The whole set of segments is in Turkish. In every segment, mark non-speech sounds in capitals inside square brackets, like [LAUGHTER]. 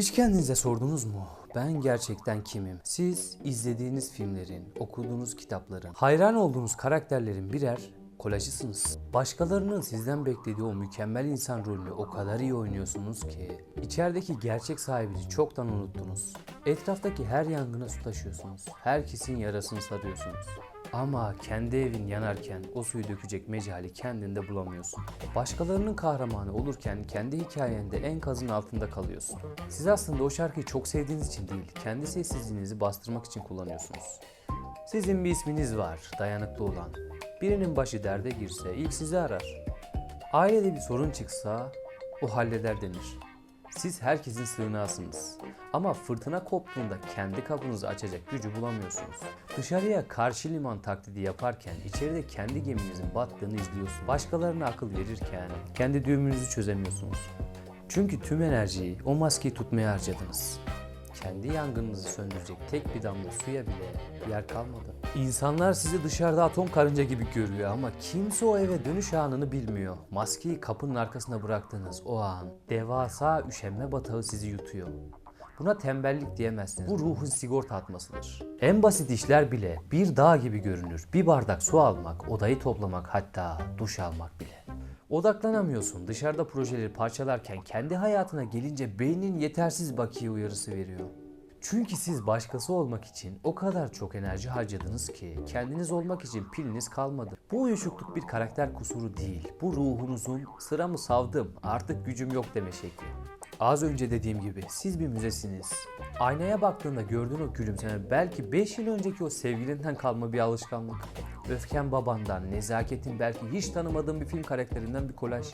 Hiç kendinize sordunuz mu? Ben gerçekten kimim? Siz izlediğiniz filmlerin, okuduğunuz kitapların, hayran olduğunuz karakterlerin birer kolajısınız. Başkalarının sizden beklediği o mükemmel insan rolünü o kadar iyi oynuyorsunuz ki içerideki gerçek sahibini çoktan unuttunuz. Etraftaki her yangına su taşıyorsunuz. Herkesin yarasını sarıyorsunuz. Ama kendi evin yanarken o suyu dökecek mecali kendinde bulamıyorsun. Başkalarının kahramanı olurken kendi hikayende enkazın altında kalıyorsun. Siz aslında o şarkıyı çok sevdiğiniz için değil, kendi sessizliğinizi bastırmak için kullanıyorsunuz. Sizin bir isminiz var, dayanıklı olan. Birinin başı derde girse ilk sizi arar. Ailede bir sorun çıksa o halleder denir. Siz herkesin sığınağısınız. Ama fırtına koptuğunda kendi kapınızı açacak gücü bulamıyorsunuz. Dışarıya karşı liman taklidi yaparken içeride kendi geminizin battığını izliyorsunuz. Başkalarına akıl verirken kendi düğümünüzü çözemiyorsunuz. Çünkü tüm enerjiyi o maskeyi tutmaya harcadınız. Kendi yangınınızı söndürecek tek bir damla suya bile yer kalmadı. İnsanlar sizi dışarıda atom karınca gibi görüyor ama kimse o eve dönüş anını bilmiyor. Maskeyi kapının arkasına bıraktığınız o an devasa üşenme batağı sizi yutuyor. Buna tembellik diyemezsiniz. Bu ruhun sigorta atmasıdır. En basit işler bile bir dağ gibi görünür. Bir bardak su almak, odayı toplamak hatta duş almak bile. Odaklanamıyorsun. Dışarıda projeleri parçalarken kendi hayatına gelince beynin yetersiz bakiye uyarısı veriyor. Çünkü siz başkası olmak için o kadar çok enerji harcadınız ki kendiniz olmak için piliniz kalmadı. Bu uyuşukluk bir karakter kusuru değil. Bu ruhunuzun sıramı savdım artık gücüm yok deme şekli. Az önce dediğim gibi siz bir müzesiniz. Aynaya baktığında gördüğün o gülümseme belki 5 yıl önceki o sevgilinden kalma bir alışkanlık. Öfken babandan, nezaketin belki hiç tanımadığın bir film karakterinden bir kolaj.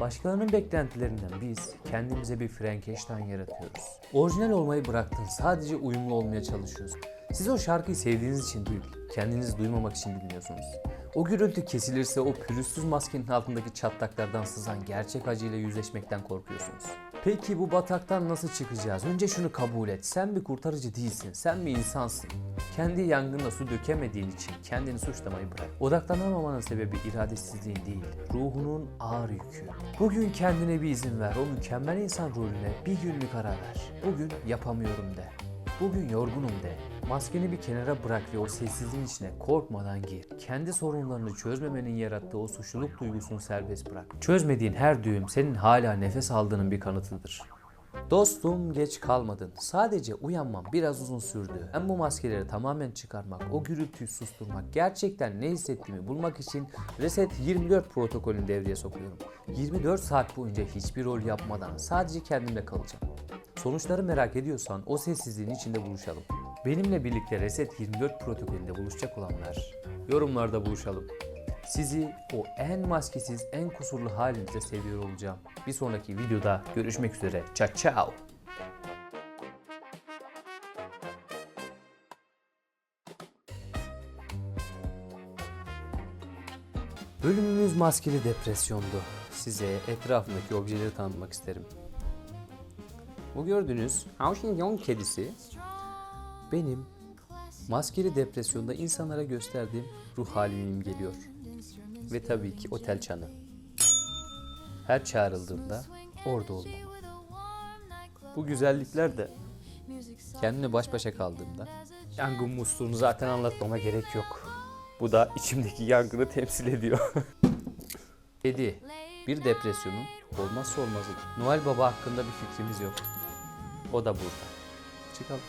Başkalarının beklentilerinden biz kendimize bir Frankenstein yaratıyoruz. Orijinal olmayı bıraktın, sadece uyumlu olmaya çalışıyorsun. Siz o şarkıyı sevdiğiniz için değil, kendinizi duymamak için dinliyorsunuz. O gürültü kesilirse o pürüzsüz maskenin altındaki çatlaklardan sızan gerçek acıyla yüzleşmekten korkuyorsunuz. Peki bu bataktan nasıl çıkacağız? Önce şunu kabul et. Sen bir kurtarıcı değilsin. Sen bir insansın. Kendi yangına su dökemediğin için kendini suçlamayı bırak. Odaklanamamanın sebebi iradesizliğin değil, ruhunun ağır yükü. Bugün kendine bir izin ver. O mükemmel insan rolüne bir günlük ara ver. Bugün yapamıyorum de. Bugün yorgunum de. Maskeni bir kenara bırak ve o sessizliğin içine korkmadan gir. Kendi sorunlarını çözmemenin yarattığı o suçluluk duygusunu serbest bırak. Çözmediğin her düğüm senin hala nefes aldığının bir kanıtıdır. Dostum geç kalmadın. Sadece uyanmam biraz uzun sürdü. Ben bu maskeleri tamamen çıkarmak, o gürültüyü susturmak, gerçekten ne hissettiğimi bulmak için Reset 24 protokolünü devreye sokuyorum. 24 saat boyunca hiçbir rol yapmadan sadece kendimle kalacağım. Sonuçları merak ediyorsan o sessizliğin içinde buluşalım. Benimle birlikte Reset 24 protokolünde buluşacak olanlar yorumlarda buluşalım. Sizi o en maskesiz, en kusurlu halinize seviyor olacağım. Bir sonraki videoda görüşmek üzere. Ciao ciao. Bölümümüz maskeli depresyondu. Size etrafındaki objeleri tanıtmak isterim. Bu gördüğünüz Hauschilling kedisi benim maskeli depresyonda insanlara gösterdiğim ruh halimi imgeliyor. Ve tabii ki otel çanı. Her çağrıldığımda orada olmam. Bu güzellikler de kendimle baş başa kaldığımda yangın musluğunu zaten anlatmama gerek yok. Bu da içimdeki yangını temsil ediyor. [LAUGHS] 7. Bir depresyonun olmazsa olmazıdır. Noel Baba hakkında bir fikrimiz yok. O da burada. Çıkalım.